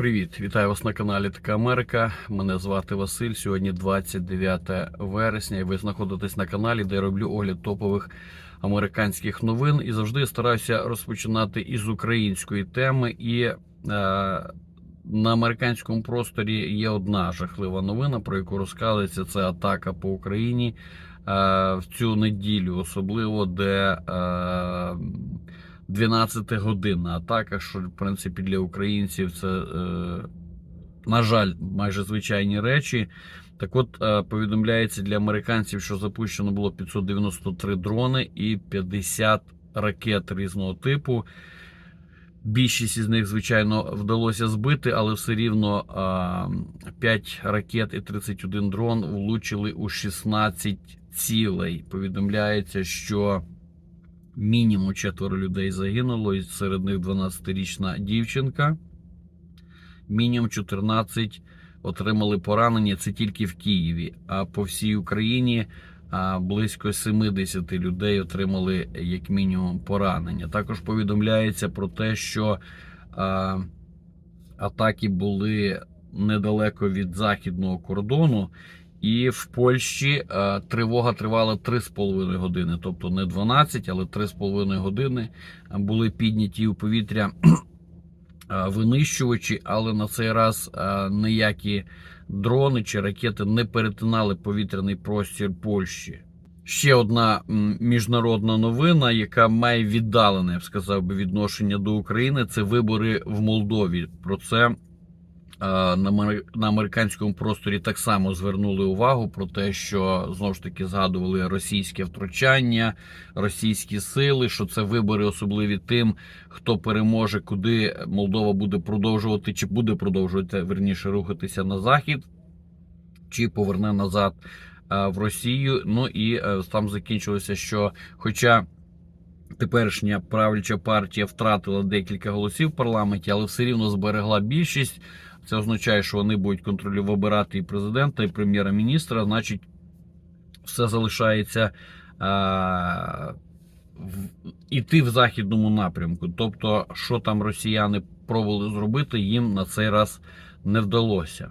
Привіт, вітаю вас на каналі Така Америка. Мене звати Василь. Сьогодні 29 вересня, і ви знаходитесь на каналі, де я роблю огляд топових американських новин. І завжди стараюся розпочинати із української теми. І е, на американському просторі є одна жахлива новина, про яку розказується. Це атака по Україні е, в цю неділю, особливо де. Е, 12 годинна атака, що в принципі для українців це, е, на жаль, майже звичайні речі. Так от е, повідомляється для американців, що запущено було 593 дрони і 50 ракет різного типу. Більшість із них, звичайно, вдалося збити, але все рівно е, 5 ракет і 31 дрон влучили у 16 цілей. Повідомляється, що мінімум четверо людей загинуло, і серед них 12-річна дівчинка. Мінімум 14 отримали поранення. Це тільки в Києві. А по всій Україні близько 70 людей отримали як мінімум поранення. Також повідомляється про те, що а, атаки були недалеко від західного кордону. І в Польщі е, тривога тривала 3,5 години, тобто не 12, але 3,5 години були підняті у повітря е, винищувачі, але на цей раз е, ніякі дрони чи ракети не перетинали повітряний простір Польщі. Ще одна міжнародна новина, яка має віддалене, я б сказав би, відношення до України. Це вибори в Молдові. Про це на амер- американському просторі так само звернули увагу про те, що знову ж таки згадували російське втручання, російські сили, що це вибори особливі тим, хто переможе, куди Молдова буде продовжувати, чи буде продовжувати верніше рухатися на захід, чи поверне назад в Росію. Ну і е, там закінчилося, що, хоча. Теперішня правляча партія втратила декілька голосів в парламенті, але все рівно зберегла більшість. Це означає, що вони будуть контролювати вибирати і президента, і прем'єра-міністра. Значить, все залишається а, в, іти в західному напрямку. Тобто, що там росіяни пробували зробити, їм на цей раз не вдалося.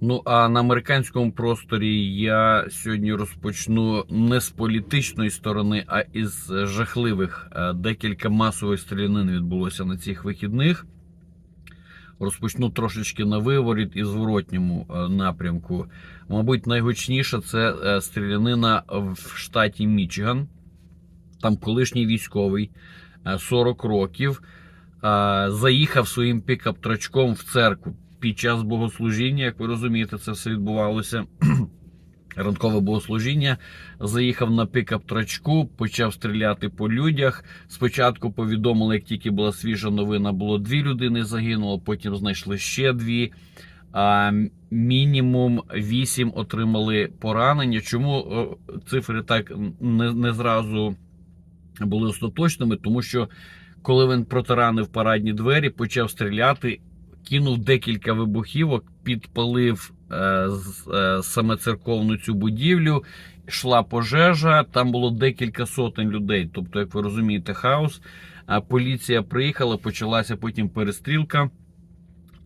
Ну а на американському просторі я сьогодні розпочну не з політичної сторони, а із жахливих. Е, Декілька масових стрілянин відбулося на цих вихідних. Розпочну трошечки на виворіт і зворотньому е, напрямку. Мабуть, найгучніше це е, стрілянина в штаті Мічиган. Там колишній військовий е, 40 років е, заїхав своїм пікап-трачком в церкву під час богослужіння. Як ви розумієте, це все відбувалося. Ранкове богослужіння заїхав на пікап-трачку, почав стріляти по людях. Спочатку повідомили, як тільки була свіжа новина, було дві людини загинуло, потім знайшли ще дві. А мінімум вісім отримали поранення. Чому цифри так не, не зразу були остаточними? Тому що коли він протаранив парадні двері, почав стріляти, кинув декілька вибухівок, підпалив е, е, саме церковну цю будівлю. Йшла пожежа, там було декілька сотень людей. Тобто, як ви розумієте, хаос. Поліція приїхала, почалася потім перестрілка.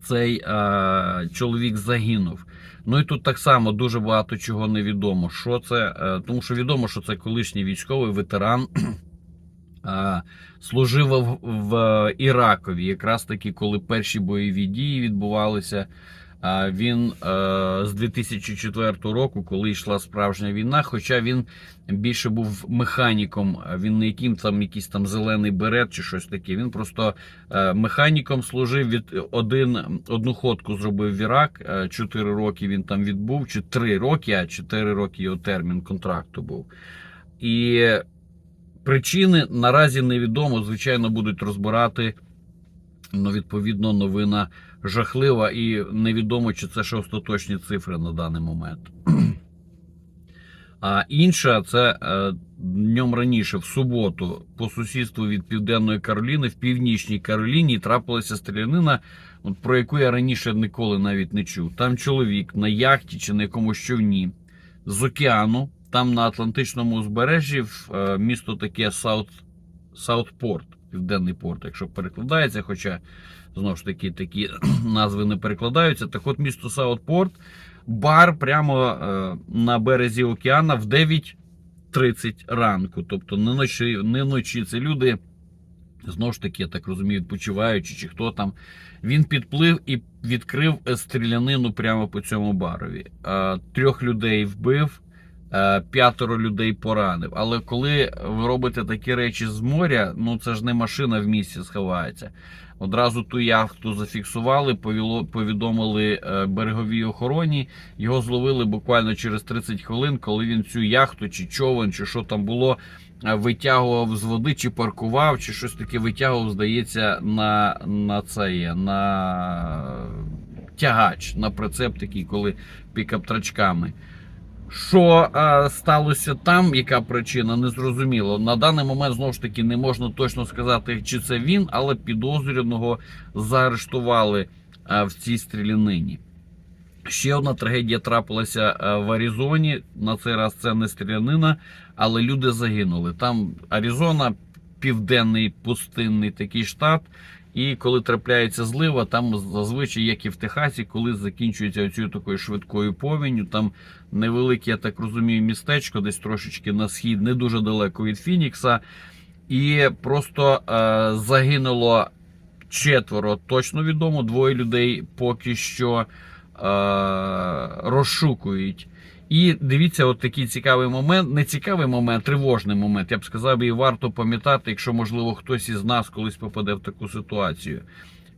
Цей е, чоловік загинув. Ну і тут так само дуже багато чого невідомо. Що це? Е, тому що відомо, що це колишній військовий ветеран. Служив в, Іракові, якраз таки, коли перші бойові дії відбувалися. Він е, з 2004 року, коли йшла справжня війна, хоча він більше був механіком, він не яким там якийсь там зелений берет чи щось таке. Він просто е, механіком служив від один одну ходку зробив в Ірак. е, Чотири роки він там відбув, чи три роки, а чотири роки його термін контракту був. І причини наразі невідомо. Звичайно, будуть розбирати. Ну, відповідно, новина жахлива і невідомо, чи це ще остаточні цифри на даний момент. А інша це е, днем раніше, в суботу, по сусідству від Південної Кароліни, в Північній Кароліні трапилася стрілянина, про яку я раніше ніколи навіть не чув. Там чоловік на яхті чи на якомусь човні з океану, там на Атлантичному узбережжі, е, місто таке Саут, Саутпорт. Південний порт, якщо перекладається, хоча знову ж таки такі назви не перекладаються. Так от місто Саутпорт, бар прямо е, на березі океана в 9.30 ранку. Тобто не ночі, не ночі. Це люди, знову ж таки, я так розумію, відпочиваючи, чи хто там. Він підплив і відкрив стрілянину прямо по цьому барові. Е, Трьох людей вбив. Е, П'ятеро людей поранив. Але коли ви робите такі речі з моря, ну це ж не машина в місті сховається. Одразу ту яхту зафіксували, повідомили е, береговій охороні. Його зловили буквально через 30 хвилин, коли він цю яхту чи човен, чи що там було, е, витягував з води, чи паркував, чи щось таке витягував, здається, на, на це на тягач, на прицеп такий, коли пікап-трачками. Що е, сталося там, яка причина, не зрозуміло. На даний момент знову ж таки не можна точно сказати, чи це він, але підозрюваного заарештували е, в цій стрілянині. Ще одна трагедія трапилася е, в Аризоні. На цей раз це не стрілянина, але люди загинули. Там Аризона, південний пустинний такий штат. І коли трапляється злива, там зазвичай, як і в Техасі, коли закінчується оцією такою швидкою повінню, там невелике, я так розумію, містечко, десь трошечки на схід, не дуже далеко від Фінікса. І просто е, загинуло четверо, точно відомо. Двоє людей поки що е, розшукують. І дивіться, от такий цікавий момент, не цікавий момент, тривожний момент. Я б сказав, і варто пам'ятати, якщо можливо хтось із нас колись попаде в таку ситуацію.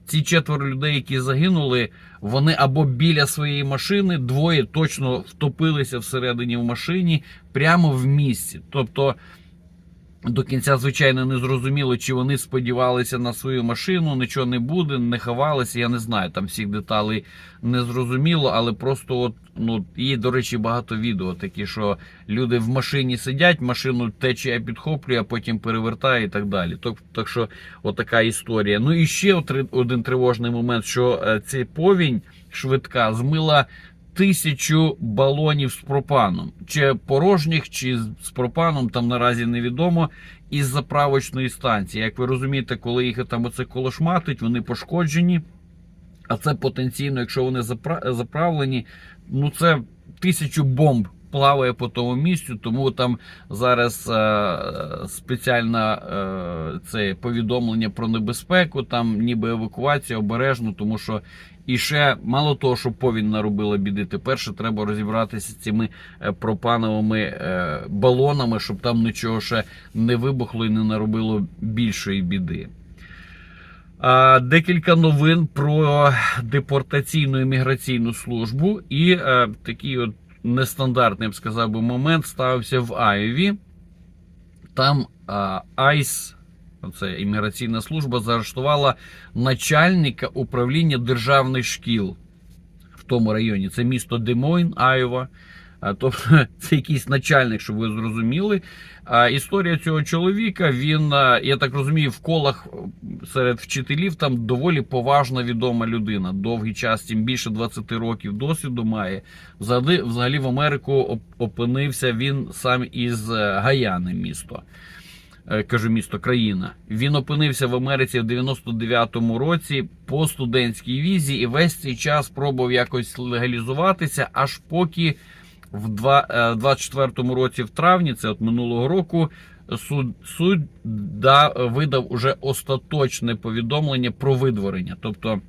Ці четверо людей, які загинули, вони або біля своєї машини, двоє точно втопилися всередині в машині, прямо в місці. Тобто до кінця, звичайно, не зрозуміло, чи вони сподівалися на свою машину, нічого не буде, не ховалися. Я не знаю, там всіх деталей не зрозуміло, але просто от, ну, є, до речі, багато відео такі, що люди в машині сидять, машину течія підхоплює, а потім перевертає і так далі. Так, так що, отака історія. Ну і ще один тривожний момент, що е, цей повінь швидка змила тисячу балонів з пропаном. Чи порожніх, чи з- пропаном, там наразі невідомо. Із заправочної станції. Як ви розумієте, коли їх там оце колошматить, вони пошкоджені. А це потенційно, якщо вони запра- заправлені, ну це тисячу бомб плаває по тому місцю, тому там зараз е, спеціальне е, повідомлення про небезпеку, там ніби евакуація обережно, тому що і ще мало того, що повінь наробила біди. Тепер ще треба розібратися з цими е, пропановими е, балонами, щоб там нічого ще не вибухло і не наробило більшої біди. Декілька новин про депортаційну імміграційну службу. І е, такий от нестандартний, я б сказав би, момент ставився в Айові. Там Айс, це імміграційна служба, заарештувала начальника управління державних шкіл в тому районі. Це місто Демойн, Айова. Тобто це якийсь начальник, щоб ви зрозуміли. А, Історія цього чоловіка, він, я так розумію, в колах е, серед вчителів там доволі поважна відома людина. Довгий час, тим більше 20 років досвіду має. Взагалі, в Америку опинився він сам із е, Гаяни місто. Е, Кажу місто, країна. Він опинився в Америці в 99-му році по студентській візі і весь цей час пробував якось легалізуватися, аж поки в два- е, 24-му році, в травні, це от минулого року, суд, суд да, видав уже остаточне повідомлення про видворення. Тобто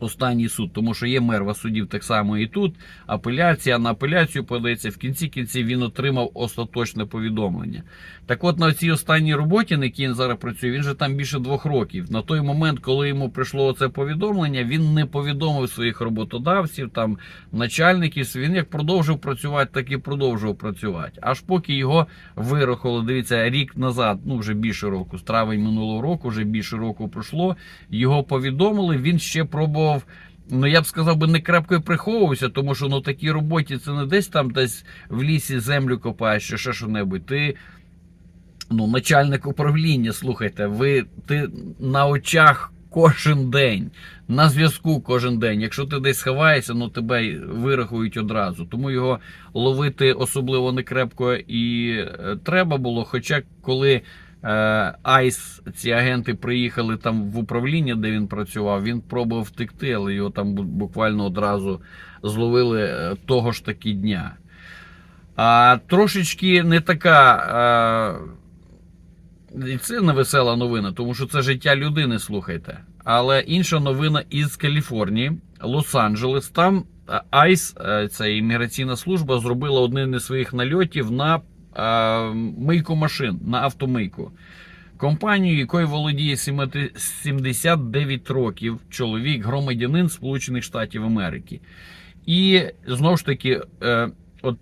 останній суд, тому що є мерва судів так само і тут. Апеляція на апеляцію подається. В кінці кінці він отримав остаточне повідомлення. Так от на цій останній роботі, на якій він зараз працює, він же там більше двох років. На той момент, коли йому прийшло це повідомлення, він не повідомив своїх роботодавців, там начальників. Він як продовжив працювати, так і продовжував працювати. Аж поки його вирахували, дивіться, рік назад, ну вже більше року, з травень минулого року, вже більше року пройшло. Його повідомили. Він ще пробував. Ну, я б сказав би, не крепко і приховувався, тому що ну такій роботі це не десь там десь в лісі землю копаєш чи ще що-небудь. Ти ну, начальник управління, слухайте, ви ти на очах кожен день, на зв'язку кожен день. Якщо ти десь сховаєшся, ну тебе вирахують одразу. Тому його ловити особливо не крепко і е, треба було. Хоча коли Айс, ці агенти приїхали там в управління, де він працював. Він пробував втекти, але його там буквально одразу зловили е, того ж таки дня. А трошечки не така. Е, і це не весела новина, тому що це життя людини, слухайте. Але інша новина із Каліфорнії, Лос-Анджелес. Там е, Айс, е, це імміграційна служба, зробила один із своїх нальотів на е, мийку машин, на автомийку. Компанію, якою володіє 70 79 років чоловік, громадянин Сполучених Штатів Америки. І знову ж таки, е, от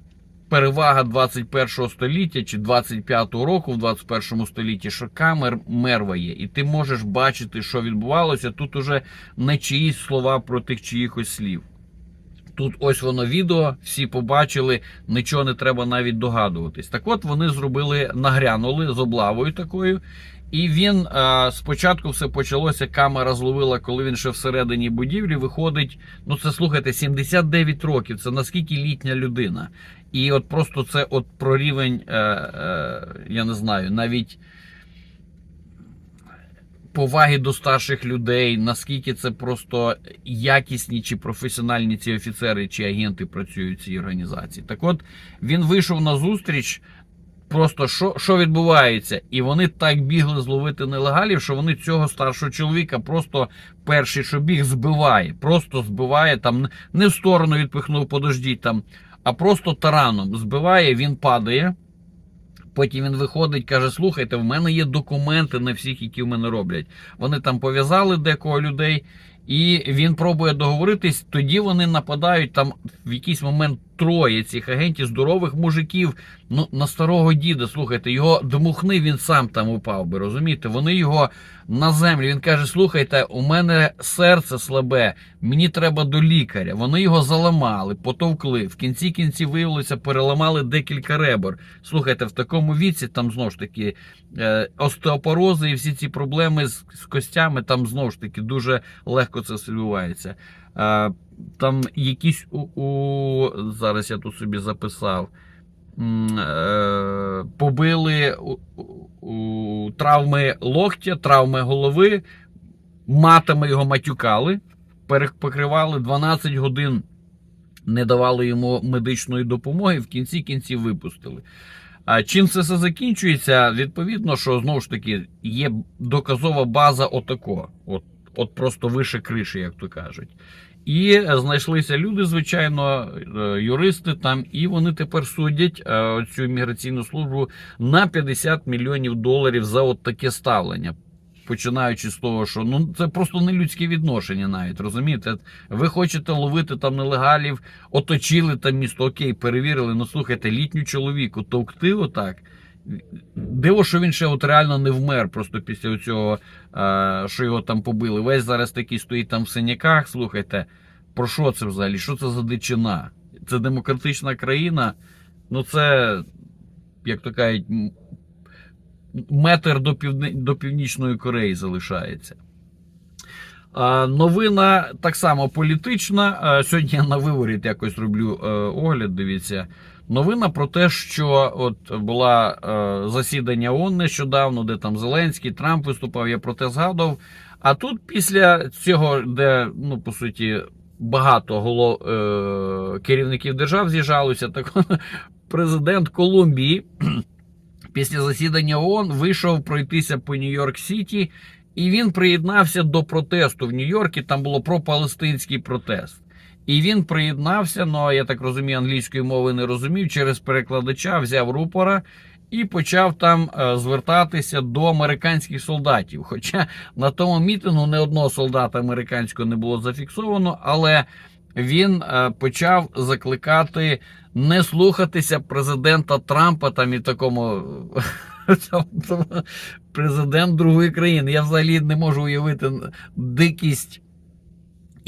перевага 21 століття чи 25-го року в 21 столітті, що камер мерва є, і ти можеш бачити, що відбувалося. Тут уже не чиїсь слова проти чиїхось слів. Тут ось воно відео, всі побачили, нічого не треба навіть догадуватись. Так от вони зробили, нагрянули з облавою такою. І він е, спочатку все почалося. Камера зловила, коли він ще всередині будівлі виходить. Ну це слухайте, 79 років. Це наскільки літня людина. І от просто це от про рівень, е, е, я не знаю, навіть поваги до старших людей, наскільки це просто якісні чи професіональні ці офіцери чи агенти працюють в цій організації. Так от він вийшов на зустріч. Просто що, що відбувається, і вони так бігли зловити нелегалів, що вони цього старшого чоловіка просто перший, що біг, збиває, просто збиває там не в сторону відпихнув, подождіть там, а просто тараном збиває, він падає. Потім він виходить, каже: слухайте, в мене є документи на всіх, які в мене роблять. Вони там пов'язали декого людей, і він пробує договоритись. Тоді вони нападають там в якийсь момент троє цих агентів, здорових мужиків. Ну на старого діда. Слухайте, його дмухни, він сам там упав би. Розумієте? Вони його на землю. Він каже: Слухайте, у мене серце слабе, мені треба до лікаря. Вони його заламали, потовкли. В кінці кінці виявилося, переламали декілька ребер. Слухайте, в такому віці там знову ж таки е, остеопорози і всі ці проблеми з, з костями, там знову ж таки дуже легко це відбувається. Там якісь у, у зараз я тут собі записав. е, Побили травми локтя, травми голови, матами його матюкали, покривали 12 годин, не давали йому медичної допомоги, в кінці кінців випустили. А чим це все закінчується? Відповідно, що знову ж таки є доказова база отако, от, от просто вище криші, як то кажуть. І знайшлися люди, звичайно, е, юристи там, і вони тепер судять е, цю імміграційну службу на 50 мільйонів доларів за от таке ставлення. Починаючи з того, що ну це просто не людське відношення, навіть розумієте. Ви хочете ловити там нелегалів, оточили там місто, окей, перевірили. Ну слухайте, літню чоловіку товкти отак. Диво, що він ще от реально не вмер просто після цього, що його там побили. Весь зараз такий стоїть там в синяках. Слухайте, про що це взагалі? Що це за дичина? Це демократична країна. Ну це, як то кажуть, метр до, півдни... до Північної Кореї залишається. Новина так само політична. А, Сьогодні я на виворіт якось роблю е, огляд. Дивіться. Новина про те, що от була е, засідання ООН нещодавно, де там Зеленський, Трамп виступав, я про те згадував. А тут після цього, де, ну, по суті, багато голов, е, керівників держав з'їжджалося, так президент Колумбії після засідання ООН вийшов пройтися по Нью-Йорк Сіті, і він приєднався до протесту в Нью-Йоркі. Там було пропалестинський протест. І він приєднався, ну я так розумію, англійської мови не розумів, через перекладача взяв рупора і почав там е, звертатися до американських солдатів. Хоча на тому мітингу не одного солдата американського не було зафіксовано, але він е, почав закликати не слухатися президента Трампа там і такому. там, Президент другої країни. Я взагалі не можу уявити дикість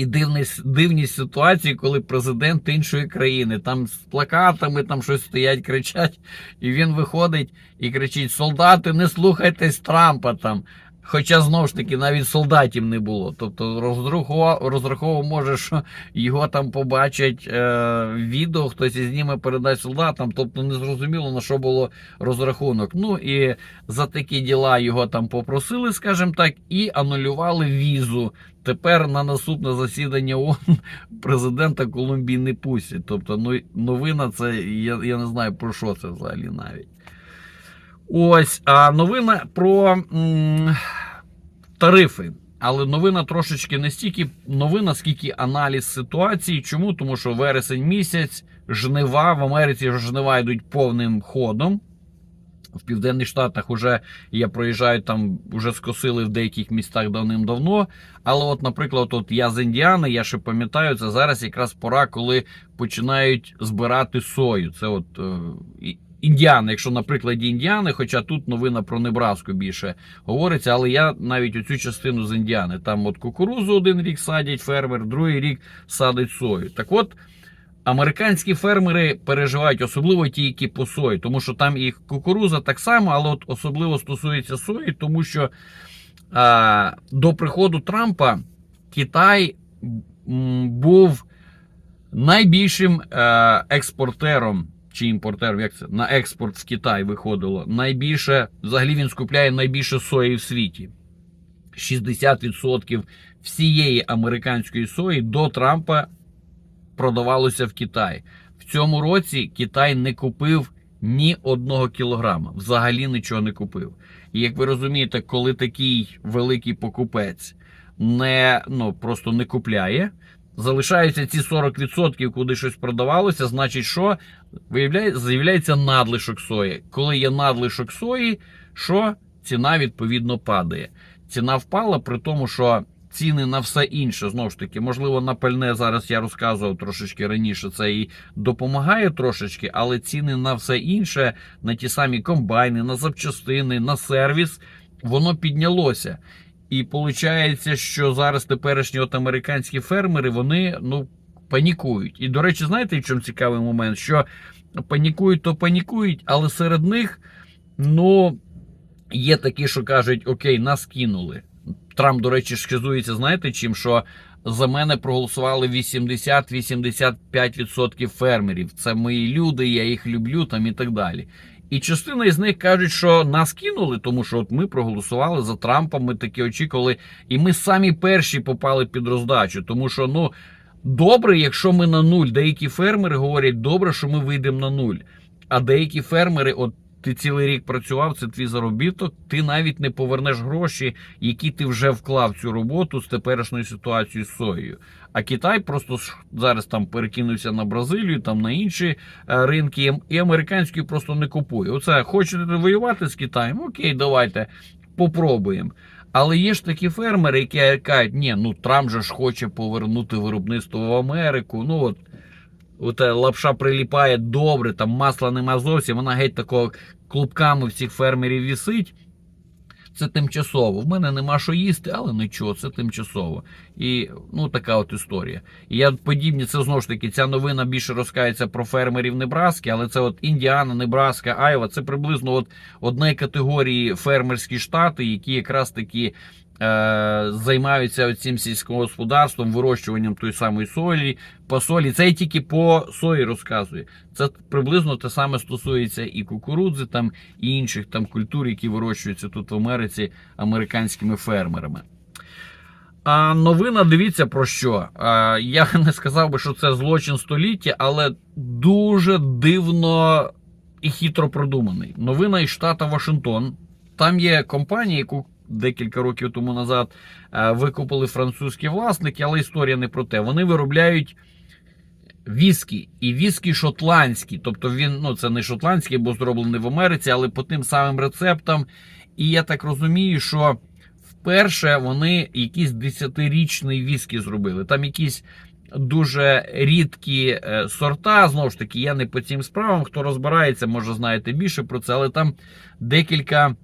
і дивність, дивність ситуації, коли президент іншої країни там з плакатами там щось стоять, кричать, і він виходить і кричить: Солдати, не слухайтесь Трампа там. Хоча знову ж таки навіть солдатів не було. Тобто розрахував, розраховував, може, що його там побачать е, відео, хтось із зніме передасть солдатам. Тобто не зрозуміло на що було розрахунок. Ну і за такі діла його там попросили, скажімо так, і анулювали візу. Тепер на наступне засідання ООН президента Колумбії не пустять. Тобто, ну новина це я, я не знаю про що це взагалі навіть. Ось, а новина про м, тарифи. Але новина трошечки не стільки новина, скільки аналіз ситуації. Чому? Тому що вересень місяць, жнива в Америці жнива йдуть повним ходом. В Південних Штатах вже я проїжджаю там, вже скосили в деяких містах давним-давно. Але, от, наприклад, от я з Індіани, я ще пам'ятаю, це зараз якраз пора, коли починають збирати сою. Це от е, Індіани, якщо на прикладі Індіани, хоча тут новина про Небраску більше говориться, але я навіть оцю частину з Індіани. Там от кукурузу один рік садять фермер, другий рік садить сою. Так от. Американські фермери переживають, особливо ті, які по сої, тому що там і кукуруза так само, але от особливо стосується сої, тому що а, до приходу Трампа Китай був найбільшим е, експортером чи імпортером, як це на експорт в Китай виходило. Найбільше, взагалі він скупляє найбільше сої в світі. 60% всієї американської сої до Трампа продавалося в Китай. В цьому році Китай не купив ні одного кілограма, взагалі нічого не купив. І як ви розумієте, коли такий великий покупець не ну просто не купляє, залишаються ці 40%, куди щось продавалося, значить, що виявляє, з'являється надлишок сої. Коли є надлишок сої, що ціна відповідно падає. Ціна впала при тому, що ціни на все інше, знову ж таки, можливо, на пальне зараз я розказував трошечки раніше, це і допомагає трошечки, але ціни на все інше, на ті самі комбайни, на запчастини, на сервіс, воно піднялося. І виходить, що зараз теперішні от американські фермери вони ну панікують. І, до речі, знаєте, в чому цікавий момент? Що панікують, то панікують, але серед них, ну, є такі, що кажуть, окей, нас кинули. Трамп, до речі, шкізується, знаєте чим? Що за мене проголосували 80-85% фермерів. Це мої люди, я їх люблю там і так далі. І частина із них кажуть, що нас кинули, тому що от ми проголосували за Трампа, ми таки очікували, і ми самі перші попали під роздачу. Тому що, ну, добре, якщо ми на нуль. Деякі фермери говорять, добре, що ми вийдемо на нуль. А деякі фермери, от ти цілий рік працював, це твій заробіток, ти навіть не повернеш гроші, які ти вже вклав цю роботу з теперішньою ситуацією з соєю. А Китай просто зараз там перекинувся на Бразилію, там на інші е, ринки, і американські просто не купує. Оце хочете воювати з Китаєм? Окей, давайте попробуємо. Але є ж такі фермери, які кажуть, ні, ну Трамп же ж хоче повернути виробництво в Америку. Ну от Ота лапша приліпає добре, там масла нема зовсім, вона геть такого клубками всіх фермерів вісить. Це тимчасово. В мене нема що їсти, але нічого, це тимчасово. І ну така от історія. І я подібні, це знову ж таки, ця новина більше розкається про фермерів Небраски, але це от Індіана, Небраска, Айва, це приблизно от одної категорії фермерські штати, які якраз таки е, займаються цим сільським господарством, вирощуванням тої самої солі, по солі. Це я тільки по сої розказую. Це приблизно те саме стосується і кукурудзи, там і інших там культур, які вирощуються тут в Америці американськими фермерами. А новина, дивіться про що. А, я не сказав би, що це злочин століття, але дуже дивно і хитро продуманий. Новина із штата Вашингтон. Там є компанія, яку декілька років тому назад е, викупили французькі власники, але історія не про те. Вони виробляють віскі і віскі шотландські. Тобто він ну це не шотландський, бо зроблений в Америці, але по тим самим рецептам. І я так розумію, що вперше вони якийсь десятирічний віскі зробили. Там якісь дуже рідкі е, сорта. Знову ж таки, я не по цим справам. Хто розбирається, може знаєте більше про це, але там декілька.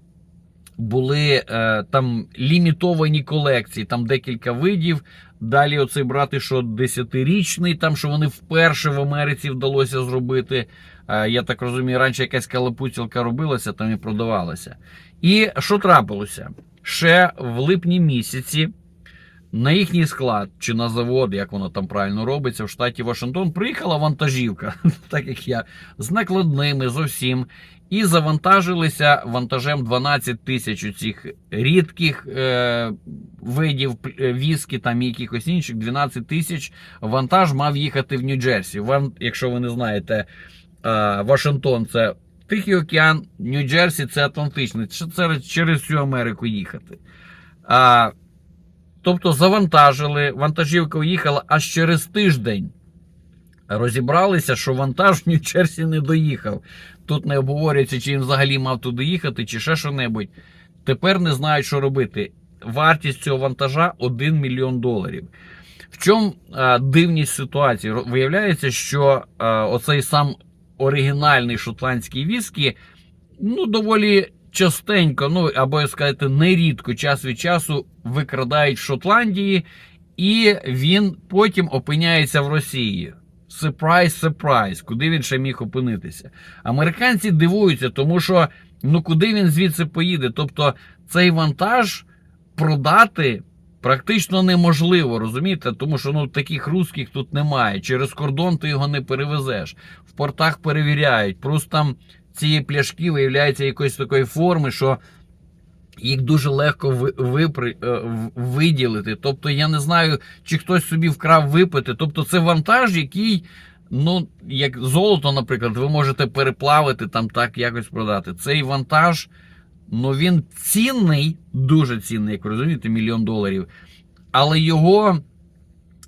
Були е, там лімітовані колекції, там декілька видів. Далі оцей брати, що десятирічний, там що вони вперше в Америці вдалося зробити. Е, я так розумію, раніше якась калапуцілка робилася, там і продавалася. І що трапилося? ще в липні місяці на їхній склад чи на завод, як воно там правильно робиться, в штаті Вашингтон, приїхала вантажівка, так як я, з накладними з усім. І завантажилися вантажем 12 тисяч цих рідких е, видів е, віскі, там і якихось інших 12 тисяч. Вантаж мав їхати в Нью-Джерсі. Вам, якщо ви не знаєте, е, Вашингтон це Тихий океан, Нью-Джерсі це Атлантичний. Це через всю Америку їхати. А, тобто завантажили, вантажівка уїхала аж через тиждень. Розібралися, що вантаж в Нью-Джерсі не доїхав. Тут не обговорюється, чи він взагалі мав туди їхати, чи ще що-небудь. Тепер не знають, що робити. Вартість цього вантажа 1 мільйон доларів. В чому а, дивність ситуації? Виявляється, що а, оцей сам оригінальний шотландський віскі, ну, доволі частенько, ну, або сказати, нерідко час від часу викрадають в Шотландії, і він потім опиняється в Росії. Сюрприз, сюрприз, куди він ще міг опинитися. Американці дивуються, тому що ну куди він звідси поїде? Тобто цей вантаж продати практично неможливо, розумієте? Тому що ну таких русських тут немає. Через кордон ти його не перевезеш. В портах перевіряють. Просто там ці пляшки виявляються якоїсь такої форми, що їх дуже легко випри, е, виділити. Тобто, я не знаю, чи хтось собі вкрав випити. Тобто, це вантаж, який, ну, як золото, наприклад, ви можете переплавити там так якось продати. Цей вантаж, ну він цінний, дуже цінний, як ви розумієте, мільйон доларів. Але його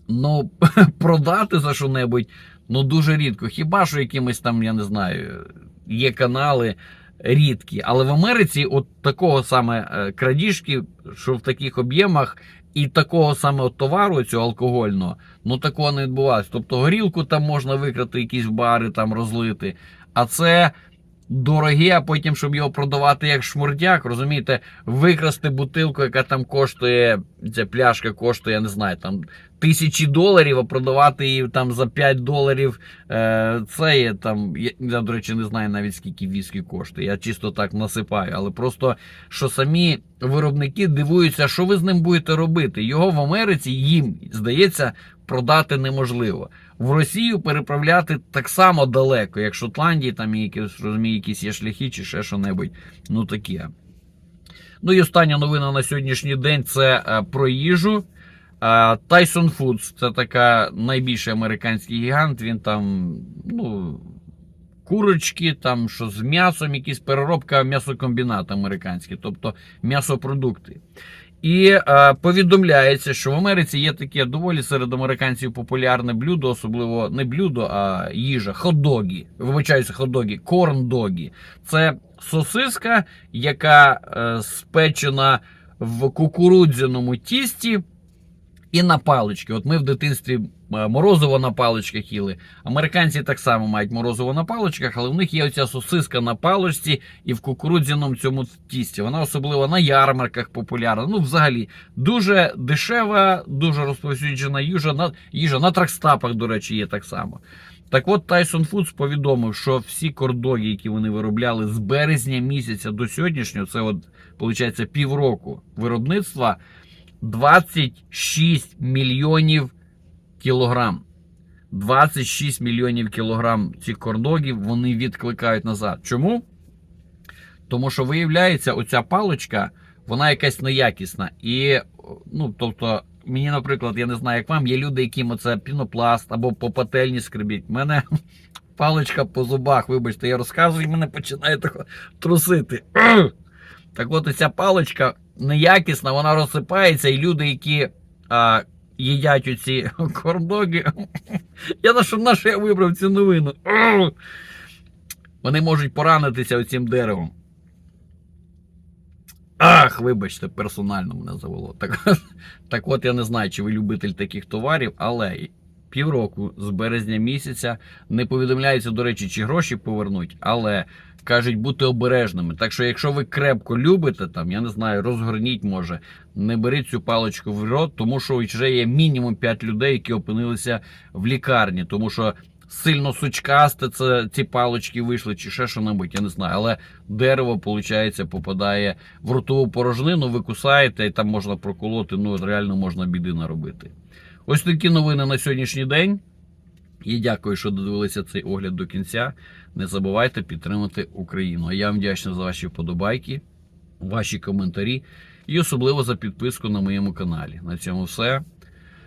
ну, продати за що-небудь ну, дуже рідко. Хіба що якимось там, я не знаю, є канали рідкі. Але в Америці от такого саме е, крадіжки, що в таких об'ємах, і такого саме товару цього алкогольного, ну такого не відбувається. Тобто горілку там можна викрати, якісь бари там розлити. А це дороге, а потім, щоб його продавати як шмурдяк, розумієте, викрасти бутилку, яка там коштує, ця пляшка коштує, я не знаю, там тисячі доларів, а продавати її там за 5 доларів. Е, це є там. Я, я, до речі, не знаю навіть скільки віскі коштує. Я чисто так насипаю. Але просто що самі виробники дивуються, що ви з ним будете робити. Його в Америці їм здається продати неможливо. В Росію переправляти так само далеко, як Шотландії, там якісь, розумію, якісь є шляхи чи ще що-небудь. Ну таке. Ну і остання новина на сьогоднішній день це е, про їжу. Tyson Foods це така найбільший американський гігант. Він там, ну, курочки, там що з м'ясом, якісь переробка м'ясокомбінат американський, тобто м'ясопродукти. І е, повідомляється, що в Америці є таке доволі серед американців популярне блюдо, особливо не блюдо, а їжа, хот-догі. Вибачаюся, хот-догі, корн-догі. Це сосиска, яка е, спечена в кукурудзяному тісті і на палички. От ми в дитинстві е, морозиво на паличках їли. Американці так само мають морозиво на паличках, але в них є оця сосиска на паличці і в кукурудзяному цьому тісті. Вона особливо на ярмарках популярна. Ну, взагалі, дуже дешева, дуже розповсюджена їжа на їжа на тракстапах, до речі, є так само. Так от Tyson Foods повідомив, що всі кордоги, які вони виробляли з березня місяця до сьогоднішнього, це от, виходить, півроку виробництва. 26 мільйонів кілограм. 26 мільйонів кілограм цих кордогів вони відкликають назад. Чому? Тому що виявляється, оця паличка, вона якась неякісна. І, ну, тобто, мені, наприклад, я не знаю, як вам, є люди, яким оце пінопласт або по пательні скребіть. У мене паличка по зубах, вибачте, я розказую, і мене починає трусити. Так от ця паличка неякісна, вона розсипається, і люди, які а, їдять оці кордоги, я на що, на що я вибрав цю новину? Вони можуть поранитися оцим деревом. Ах, вибачте, персонально мене завело. Так, так от я не знаю, чи ви любитель таких товарів, але півроку з березня місяця не повідомляється, до речі, чи гроші повернуть, але кажуть бути обережними. Так що, якщо ви крепко любите, там, я не знаю, розгорніть може, не беріть цю паличку в рот, тому що вже є мінімум 5 людей, які опинилися в лікарні, тому що сильно сучкасте, це ці палочки вийшли, чи ще що-небудь, я не знаю. Але дерево, виходить, попадає в ротову порожнину, ви кусаєте, і там можна проколоти, ну реально можна біди наробити. Ось такі новини на сьогоднішній день. І дякую, що додивилися цей огляд до кінця. Не забувайте підтримати Україну. Я вам вдячний за ваші вподобайки, ваші коментарі і особливо за підписку на моєму каналі. На цьому все.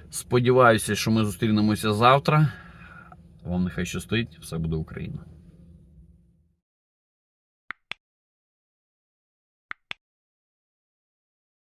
Сподіваюся, що ми зустрінемося завтра. Вам нехай щастить, все буде Україна.